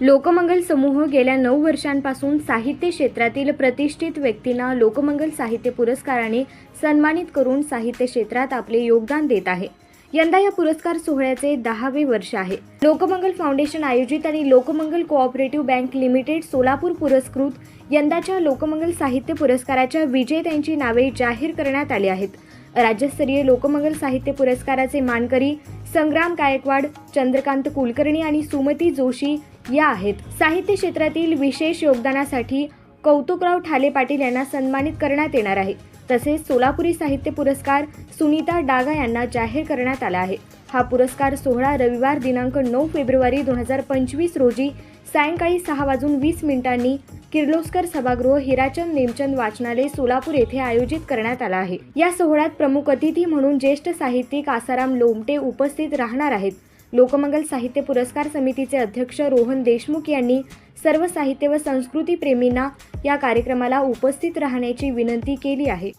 लोकमंगल समूह गेल्या नऊ वर्षांपासून साहित्य क्षेत्रातील प्रतिष्ठित व्यक्तींना लोकमंगल साहित्य पुरस्काराने सन्मानित करून साहित्य क्षेत्रात आपले योगदान देत आहे. यंदा या पुरस्कार सोहळ्याचे दहावे वर्ष आहे. लोकमंगल फाउंडेशन आयोजित आणि Lokmangal cooperative bank limited Solapur पुरस्कृत यंदाच्या लोकमंगल साहित्य पुरस्काराच्या विजेत्यांची नावे जाहीर करण्यात आली आहेत. राज्यस्तरीय लोकमंगल साहित्य पुरस्काराचे मानकरी संग्राम गायकवाड चंद्रकांत कुलकर्णी आणि सुमती जोशी या आहेत. साहित्य क्षेत्रातील विशेष योगदानासाठी कौतुकराव ठाले पाटील यांना सन्मानित करण्यात येणार आहे. तसेच सोलापुरी साहित्य पुरस्कार सुनीता डागा यांना जाहीर करण्यात आला आहे. हा पुरस्कार सोहळा रविवार दिनांक नऊ फेब्रुवारी दोन हजार पंचवीस रोजी सायंकाळी सहा वाजून वीस मिनिटांनी किर्लोस्कर सभागृह हिराचंद नेमचंद वाचनालय सोलापूर येथे आयोजित करण्यात आला आहे. या सोहळ्यात प्रमुख अतिथी म्हणून ज्येष्ठ साहित्यिक आसाराम लोमटे उपस्थित राहणार आहेत. लोकमंगल साहित्य पुरस्कार समितीचे अध्यक्ष रोहन देशमुख यांनी सर्व साहित्य व संस्कृती प्रेमींना या कार्यक्रमाला उपस्थित राहण्याची विनंती केली आहे.